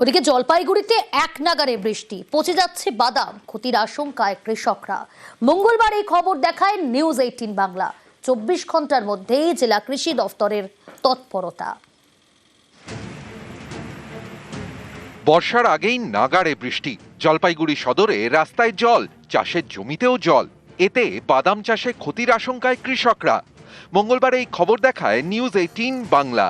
ওদিকে জলপাইগুড়িতে এক নাগারে বৃষ্টি। পচে যাচ্ছে বাদাম, ক্ষতির আশঙ্কায় কৃষকরা। মঙ্গলবার এই খবর দেখায় নিউজ এইটিন বাংলা। চব্বিশ ঘণ্টার মধ্যেই জেলা কৃষি দফতরের তৎপরতা। বর্ষার আগেই নাগাড়ে বৃষ্টি। জলপাইগুড়ি সদরে রাস্তায় জল, চাষের জমিতেও জল। এতে বাদাম চাষে ক্ষতির আশঙ্কায় কৃষকরা। মঙ্গলবার এই খবর দেখায় News Eighteen Bangla.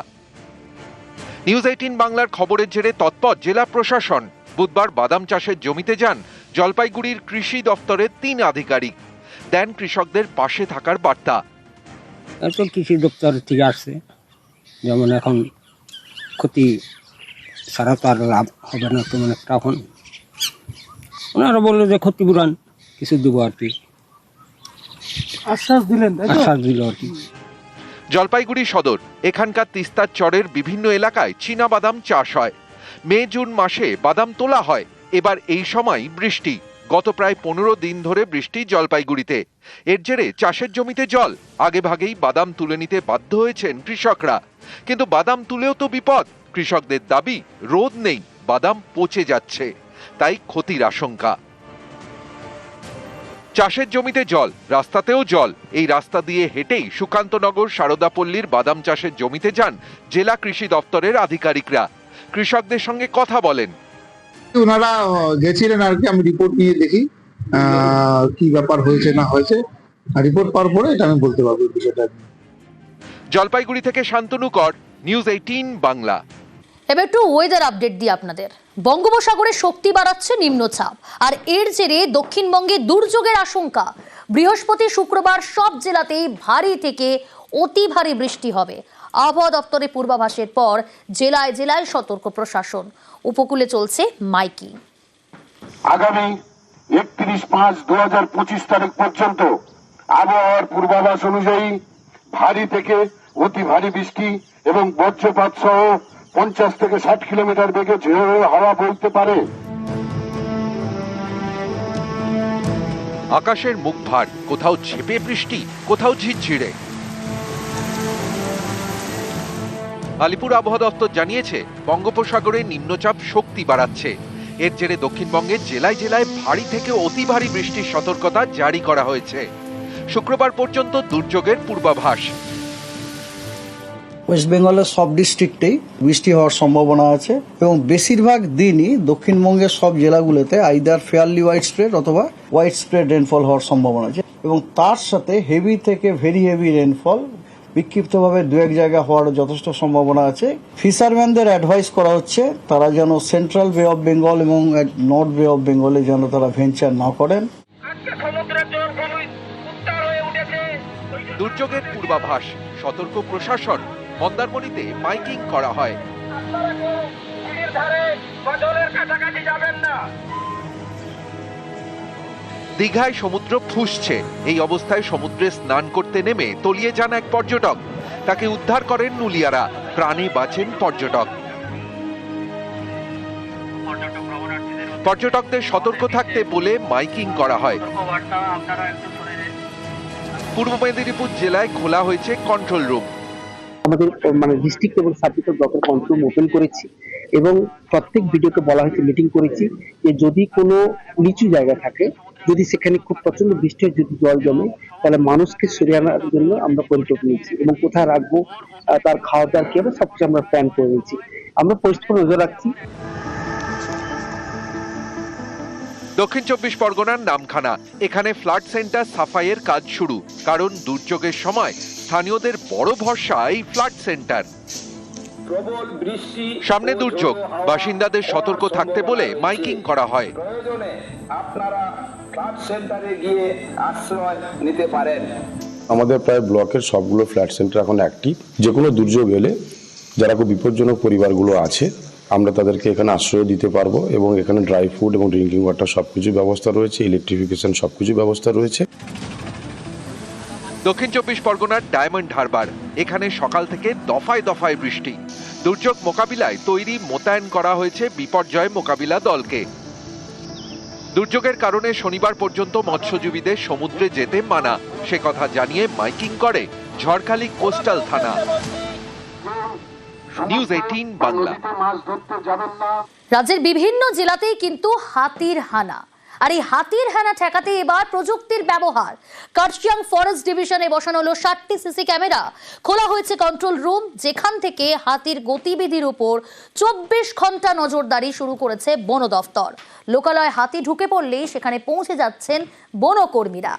News Eighteen বাংলার খবরের জেরে তৎপর জেলা প্রশাসন। বুধবার বাদাম চাষের জমিতে যান জলপাইগুড়ির কৃষি দফতরের তিন আধিকারিক। দেন কৃষকদের পাশে থাকার বার্তা। এখন কৃষি দপ্তর থেকে আসছে যেমন এখন ক্ষতি সারা তার লাভ হবে না তেমন একটা এখন। ওনারা বলল যে ক্ষতিপূরণ কিছু দেবো আর কি। আশ্বাস দিলেন আশ্বাস দিল আর কি। জলপাইগুড়ি সদর, এখানকার তিস্তার চরের বিভিন্ন এলাকায় চীনা বাদাম চাষ হয়। মে, জুন মাসে বাদাম তোলা হয়। এবার এই সময় বৃষ্টি। গত প্রায় পনেরো দিন ধরে বৃষ্টি জলপাইগুড়িতে। এর জেরে চাষের জমিতে জল। আগে ভাগেই বাদাম তুলে নিতে বাধ্য হয়েছেন কৃষকরা। কিন্তু বাদাম তুলেও তো বিপদ। কৃষকদের দাবি, রোদ নেই, বাদাম পচে যাচ্ছে। তাই ক্ষতির আশঙ্কা। চাষের জমিতে জল রাস্তাতেও জল। এই রাস্তা দিয়ে হেঁটেই সুকান্তনগর সারদাপল্লীর বাদাম চাষের জমিতে যান জেলা কৃষি দপ্তরের আধিকারিকরা। কৃষকদের সঙ্গে কথা বলেন। ওনারা গেছিলেন আর কি আমি রিপোর্ট নিয়ে দেখি কি ব্যাপার হয়েছে না হয়েছে। রিপোর্ট পাওয়ার পরে এটা আমি বলতে পারব বিষয়টা জলপাইগুড়ি থেকে শান্তনু কর নিউজ এইটিন বাংলা। এবার একটু ওয়েদার আপডেট দিই আপনাদের। বঙ্গোপসাগরে শক্তি বাড়াচ্ছে নিম্নচাপ। আর এর জেরে দক্ষিণবঙ্গে দুর্যোগের আশঙ্কা। বৃহস্পতি শুক্রবার সব জেলাতেই ভারী থেকে অতি ভারী বৃষ্টি হবে। আবহাওয়া দপ্তরের পূর্বাভাসের পর জেলায় জেলায় সতর্ক প্রশাসন। উপকূলে চলছে মাইকিং। আগামী একত্রিশ পাঁচ দু হাজার পঁচিশ তারিখ পর্যন্ত আবহাওয়ার পূর্বাভাস অনুযায়ী ভারী থেকে অতি ভারী বৃষ্টি এবং বজ্রপাত সহ পঞ্চাশ থেকে ষাট কিলোমিটার বেগে ঝেড়ে হাওয়া বইতে পারে। আকাশের মুখ ভার কোথাও ঝেপে বৃষ্টি, কোথাও ঝিরঝিরে। আলিপুর আবহাওয়া দপ্তর জানিয়েছে, বঙ্গোপসাগরে নিম্নচাপ শক্তি বাড়াচ্ছে। এর জেরে দক্ষিণবঙ্গের জেলায় জেলায় ভারী থেকে অতি ভারী বৃষ্টির সতর্কতা জারি করা হয়েছে। শুক্রবার পর্যন্ত দুর্যোগের পূর্বাভাস। ওয়েস্ট বেঙ্গলের সব ডিস্ট্রিক্টেই বৃষ্টি হওয়ার সম্ভাবনা আছে এবং বেশিরভাগ দিনই দক্ষিণবঙ্গের সব জেলাগুলোতে আইদার ফেয়ারলি হোয়াইট স্প্রেড অথবা হোয়াইট স্প্রেড রেনফল হওয়ার সম্ভাবনা আছে এবং তার সাথে হেভি থেকে ভেরি হেভি রেনফল বিক্ষিপ্তভাবে দু এক জায়গা হওয়ারও যথেষ্ট সম্ভাবনা আছে। ফিশারম্যানদের অ্যাডভাইস করা হচ্ছে তারা যেন সেন্ট্রাল বে অফ বেঙ্গল এবং নর্থ বে অফ বেঙ্গলে যেন তারা ভেঞ্চার না করেন। দুর্যোগের পূর্বাভাস সতর্ক প্রশাসন মন্দারমণিতে মাইকিং করা হয়। দীঘায় সমুদ্র ফুসছে। এই অবস্থায় সমুদ্রে স্নান করতে নেমে তলিয়ে যান এক পর্যটক। তাকে উদ্ধার করেন নুলিয়ারা। প্রাণে বাঁচেন পর্যটক। পর্যটকদের সতর্ক থাকতে বলে মাইকিং করা হয়। পূর্ব মেদিনীপুর জেলায় খোলা হয়েছে কন্ট্রোল রুম আমাদের মানে ডিস্ট্রিক্ট এবং সাব ডিস্ট্রিক্ট ব্লকের কন্ট্রোল রুম ওপেন করেছি এবং প্রত্যেক ভিডিওকে বলা হয়েছে মিটিং করেছি যে যদি কোনো নিচু জায়গা থাকে, যদি সেখানে খুব প্রচণ্ড বৃষ্টি হয়, যদি জল জমে, তাহলে মানুষকে সরিয়ে আনার জন্য আমরা পরিকল্পনা নিচ্ছি এবং কোথায় রাখব তার খাওয়া দাওয়ার কি হবে, সবকিছু আমরা প্ল্যান করে নিচ্ছি আমরা পরিস্থিতি নজর রাখছি। দক্ষিণ চব্বিশ পরগনার নামখানা। এখানে ফ্লাড সেন্টার সাফাইয়ের কাজ শুরু। কারণ দুর্যোগের সময় স্থানীয়দের বড় ভরসা এই ফ্লাড সেন্টার। সামনে দুর্যোগ বাসিন্দাদের সতর্ক থাকতে বলে মাইকিং করা হয়। প্রয়োজনে আপনারা ফ্লাড সেন্টারে গিয়ে আশ্রয় নিতে পারেন। আমাদের প্রায় ব্লকের সবগুলো ফ্ল্যাট সেন্টার এখন অ্যাক্টিভ। যে কোনো দুর্যোগ এলে যারা খুব বিপজ্জনক পরিবারগুলো আছে আমরা তাদেরকে এখানে আশ্রয় দিতে পারব এবং এখানে ড্রাই ফুড এবং ড্রিঙ্কিং ওয়াটার সব কিছু ব্যবস্থা রয়েছে ইলেকট্রিফিকেশন সব কিছু ব্যবস্থা রয়েছে। দক্ষিণ চব্বিশ পরগনার ডায়মন্ড হারবার। এখানে সকাল থেকে দফায় দফায় বৃষ্টি। দুর্যোগ মোকাবিলায় তৈরি মোতায়েন করা হয়েছে বিপর্যয় মোকাবিলা দলকে। দুর্যোগের কারণে শনিবার পর্যন্ত মৎস্যজীবীদের সমুদ্রে যেতে মানা। সে কথা জানিয়ে মাইকিং করে ঝড়খালি কোস্টাল থানা। News Eighteen Bangla. রাজ্যের বিভিন্ন জেলাতেই কিন্তু হাতির হানা। আর এই হাতির হানা ঠেকাতে এবার প্রযুক্তির ব্যবহার। কার্শিয়াং ফরেস্ট ডিভিশনে বসানো হলো ষাটটি সিসি ক্যামেরা। খোলা হয়েছে কন্ট্রোল রুম যেখান থেকে হাতির গতিবিধির উপর চব্বিশ ঘণ্টা নজরদারি শুরু করেছে বন দফতর। লোকালয়ে হাতি ঢুকে পড়লেই সেখানে পৌঁছে যাচ্ছেন বনকর্মীরা।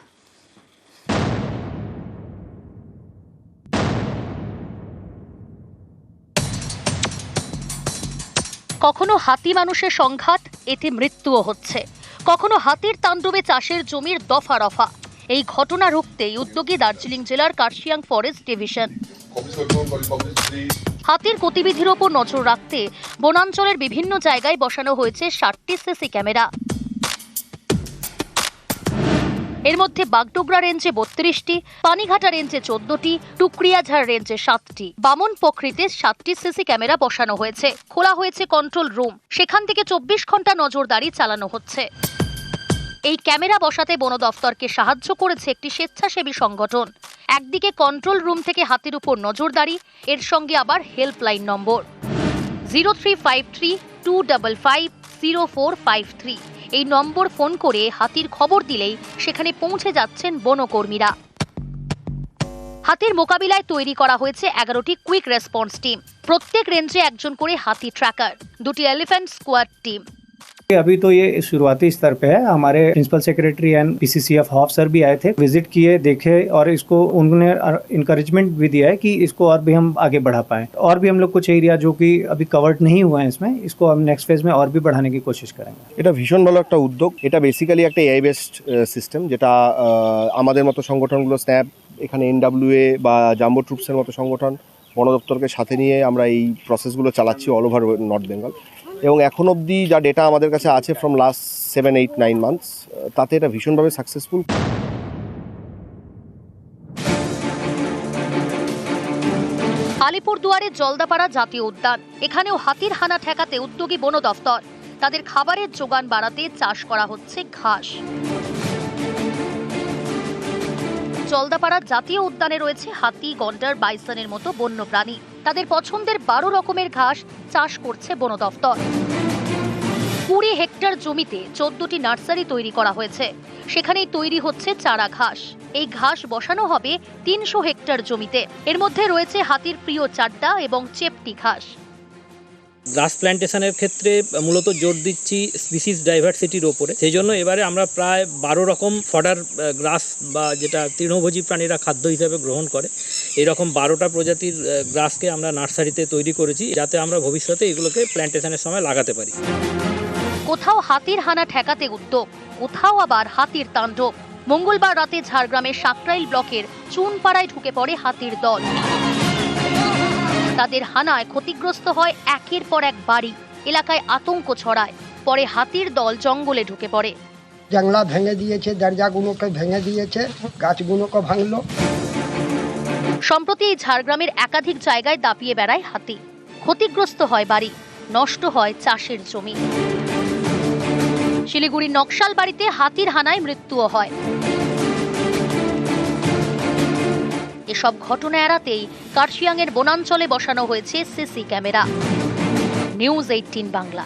কখনো হাতি মানুষের সংঘাত, এতে মৃত্যুও হচ্ছে। কখনো হাতির তাণ্ডবে চাষের জমির দফা রফা। এই ঘটনা রুখতেই উদ্যোগী দার্জিলিং জেলার কার্শিয়াং ফরেস্ট ডিভিশন। হাতির গতিবিধির ওপর নজর রাখতে বনাঞ্চলের বিভিন্ন জায়গায় বসানো হয়েছে ষাটটি সিসি ক্যামেরা। এর মধ্যে বাগডোগরা রেঞ্জে বত্রিশটি, পানিঘাটা রেঞ্জে চোদ্দটি, টুকরিয়াঝাড় রেঞ্জে সাতটি। বামন পকরিতে সাতটি সিসি ক্যামেরা বসানো হয়েছে। খোলা হয়েছে কন্ট্রোল রুম সেখান থেকে চব্বিশ ঘণ্টা নজরদারি চালানো হচ্ছে। এই ক্যামেরা বসাতে বন দফতরকে সাহায্য করেছে একটি স্বেচ্ছাসেবী সংগঠন। একদিকে কন্ট্রোল রুম থেকে হাতির উপর নজরদারি, এর সঙ্গে আবার helpline number. Zero three five three two double five zero four five three এই নম্বর ফোন করে হাতির খবর দিলেই সেখানে পৌঁছে যাচ্ছেন বনকর্মীরা। হাতির মোকাবিলায় তৈরি করা হয়েছে এগারোটি কুইক রেসপন্স টিম। প্রত্যেক রেঞ্জে একজন করে হাতি ট্র্যাকার, দুটি এলিফ্যান্ট স্কোয়াড টিম। अभी तो ये शुरुआती स्तर पे है हमारे principal secretary and PCCF HoFF sir भी आए थे विजिट किए देखे और इसको उन्होंने इनकरेजमेंट भी दिया है कि इसको और भी हम आगे बढ़ा पाए और भी हम लोग कुछ एरिया जो कि अभी कवर्ड नहीं हुआ है इसमें इसको हम नेक्स्ट फेज में और भी बढ़ाने की कोशिश करेंगे এটা ভীষণ ভালো একটা উদ্যোগ এটা বেসিক্যালি একটা এআই বেসড সিস্টেম যেটা আহ, আমাদের মতো সংগঠনগুলো স্ন্যাপ এখানে এনডাব্লিউএ বা জাম্বো ট্রুপসের মতো সংগঠন বন দপ্তরকে সাথে নিয়ে আমরা এই প্রসেসগুলো চালাচ্ছি অল ওভার নর্থ বেঙ্গল এবং এখন অবধি যা ডেটা আমাদের কাছে আছে from last seven eight nine months তাতে এটা ভীষণভাবে সাকসেসফুল আলিপুরদুয়ারের জলদাপাড়া জাতীয় উদ্যান, এখানেও হাতির হানা ঠেকাতে উদ্যোগী বন দফতর তাদের খাবারের যোগান বাড়াতে চাষ করা হচ্ছে ঘাস। জলদাপাড়া জাতীয় উদ্যানে রয়েছে হাতি, গন্ডার, বাইসনের মতো বন্য প্রাণী তাদের পছন্দের বারো রকমের ঘাস চাষ করছে বন দফতর। কুড়ি হেক্টর জমিতে চোদ্দটি নার্সারি তৈরি করা হয়েছে। সেখানেই তৈরি হচ্ছে চারা ঘাস। এই ঘাস বসানো হবে তিনশো হেক্টর জমিতে। এর মধ্যে রয়েছে হাতির প্রিয় চাড্ডা এবং চেপটি ঘাস। গ্রাস প্ল্যান্টেশনের ক্ষেত্রে মূলত জোর দিচ্ছি স্পিসিস ডাইভার্সিটির ওপরে। সেই জন্য এবারে আমরা প্রায় বারো রকম ফডার গ্রাস বা যেটা তৃণভোজী প্রাণীরা খাদ্য হিসাবে গ্রহণ করে, এরকম বারোটা প্রজাতির গ্রাসকে আমরা নার্সারিতে তৈরি করেছি যাতে আমরা ভবিষ্যতে এগুলোকে প্ল্যান্টেশনের সময় লাগাতে পারি। কোথাও হাতির হানা ঠেকাতে উদ্যোগ, কোথাও আবার হাতির তাণ্ডব। মঙ্গলবার রাতে ঝাড়গ্রামের সাকরাইল ব্লকের চুনপাড়ায় ঢুকে পড়ে হাতির দল। তাদের হানায় ক্ষতিগ্রস্ত হয় একের পর এক বাড়ি এলাকায় আতঙ্ক ছড়ায় পরে হাতির দল জঙ্গলে ঢুকে পড়ে। জাংলা ভেঙে দিয়েছে দরজাগুলোকে ভেঙে দিয়েছে গাছগুলোকে ভাঙলো। সম্প্রতি এই ঝাড়গ্রামের একাধিক জায়গায় দাপিয়ে বেড়ায় হাতি। ক্ষতিগ্রস্ত হয় বাড়ি নষ্ট হয় চাষের জমি। শিলিগুড়ির নকশাল বাড়িতে হাতির হানায় মৃত্যুও হয়। এসব ঘটনা এড়াতেই কার্শিয়াংয়ের বনাঞ্চলে বসানো হয়েছে CC camera. News Eighteen Bangla.